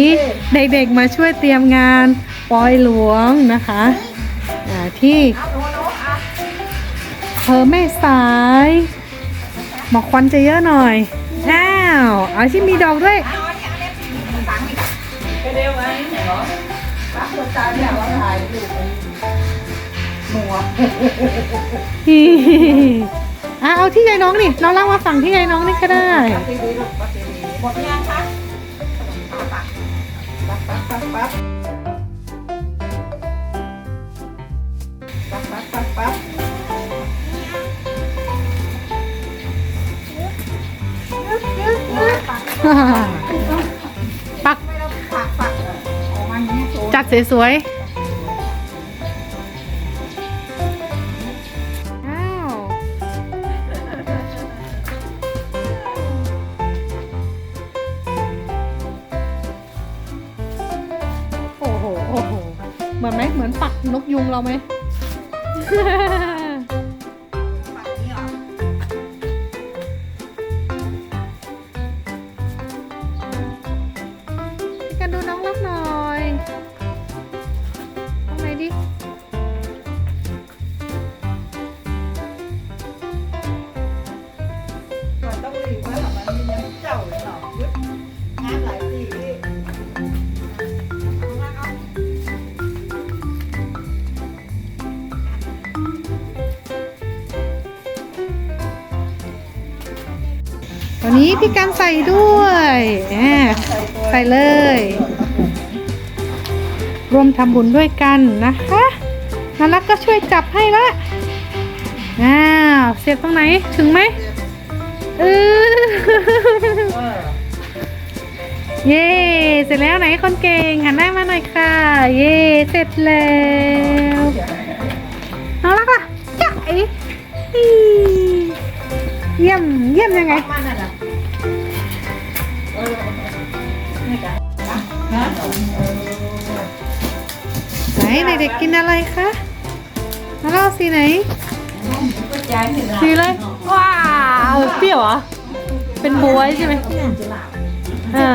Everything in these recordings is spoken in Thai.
นี่เด็กๆมาช่วยเตรียมงานปอยหลวงนะคะที่เพอแม่สายหมอกควันจะเยอะหน่อยอ้าวเอาที่มีดอกด้วยอะเอาที่ยายน้องนี่น้องเล่ามาฝั่งที่ยายน้องนี่ก็ได้หมดยังคะ ปั๊บปั๊บปั๊บปั๊บปั๊บปั๊บปั๊บปั๊บปักปักปักออกมาอย่างนี้โชว์ จัดสวยๆ มือนไหมเหมือนปักนกยุงเราไหม นี้พี่กันใส่ด้วยแหมใส่เลยร่วมทำบุญด้วยกันนะคะนารักก็ช่วยจับให้ละอ้าวเสียบตรงไหนถึงไหมเออเย่เสร็จแล้วไหนคนเก่งหันหน้ามาหน่อยค่ะ เย่เสร็จแล้วน้องรักล่ะจ้าไอ้เยี่ยมเยี่ยมยังไง ไหนเด็กๆกินอะไรคะมาเล่าสีไหนก็ย้ายถึงสีเลยว้าวเปรี้ยวเหรอ เป็นบวยใช่ไหมอ่า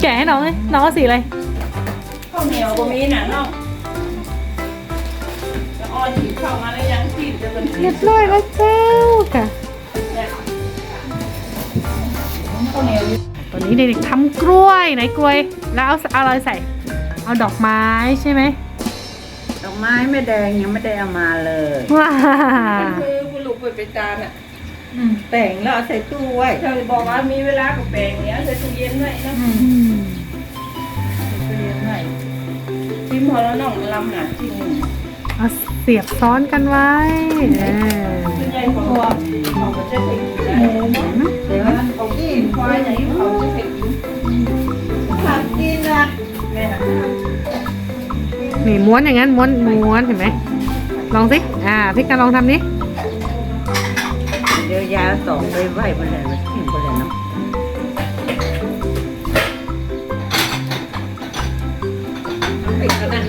แกะให้น้องเลยน้องเอาสีอะไรข้าวเหนียวก็มีน่ะเนาะจะอ้อนถีบเข้ามาแล้วยังถีบจะเป็นถีเรียบบร้อยแล้วเจ้าค่ะเนี่ยข้าวเหนียวตอนนี้เด็กๆทำกล้วยไหนกล้วย แล้วเอาเอาอะไรใส่ เอาดอกไม้ใช่ไหมดอกไม้ไม่แดงยังไม่ได้เอามาเลยว้าคือคุณลูกไปไปตามน่ะแต่งแล้วเอาใส่ตู้ไว้เธอบอกว่ามีเวลากับแปลงเนี้ยใส่ตู้เย็นไว้นะอืมตู้เย็นไว้จิ้มพอแล้วน้องลำหนาจิ้มเอาเสียบซ้อนกันไว้เออส่วนใหญ่เขาบอกเขาก็จะเทกินได้เดี๋ยวมันเขากินควายอย่างนี้เขาจะเทกินผักกินนะแม่ น่ะนี่ม้วนอย่างนั้นม้วนม้วนเห็นไหมลองสิอ่าพี่กันลองทำนี้เดี๋ยวยาสองไปไหวไปเลยมันกินไปเลยเนาะปิดก็นั่น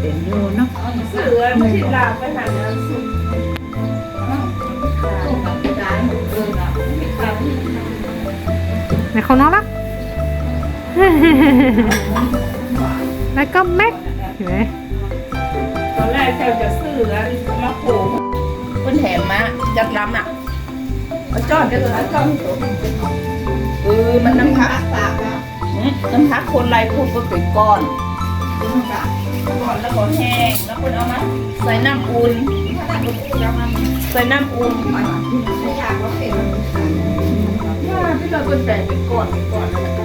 เป็นอยู่เนาะเสือไม่ใช่ลาไปหาน้ำซุปไหนของน้องละ แล้วก็แม็กเห็นไหมตอนแรกแถวจะซื้ออันมะโขงเพิ่นแถมมาจัดลำน่ะเอาจอดเดี๋ยวเอาจอดตัวเออมันน้ำพักปากแล้วอืมน้ำพักคนไรพูดก็เป็นก้อนก้อนแล้วก็แห้งแล้วคนเอามาใส่น้ำอุ่นใส่น้ำอุ่นมาไม่อยากว่าเผ็ดที่เราเป็นแบ่งเป็นก้อนเป็นก้อนแล้วก็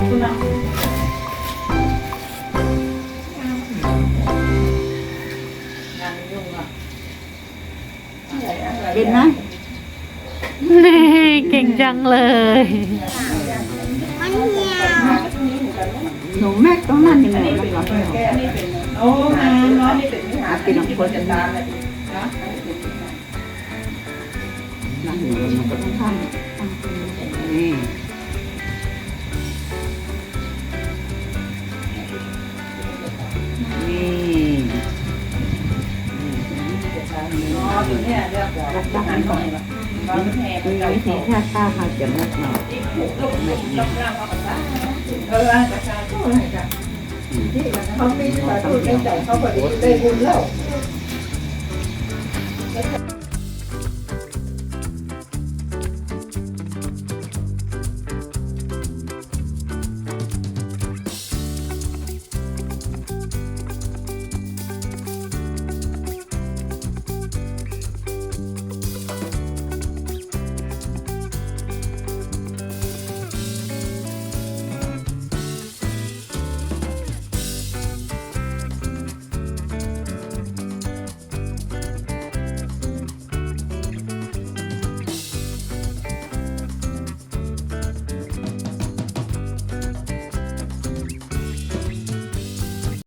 งไปไปคุณอะคุณอะงานยุ่งอะเป็นไหมนี่เก่งจังจังเลย มันเหี่ยวหนูแม่ต้องนั่นยังไงมันหรอโอ้งานเนาะนี่เป็นวิหารเป็นหลวงพ่อจันทร์เลยนะนั่นหนูมันก็ต้องทำ อ๋อตัวเนี่ยเรียกรักษาหน่อยละบางแห่มีวิธีแค่ป้าเขาจะมุกเนาะลูกลูกลูกร่ายเขาภาษาเอออ่านภาษาก็ให้กันที่เขามีสาธุในใจเขาพอดีได้บุญแล้ว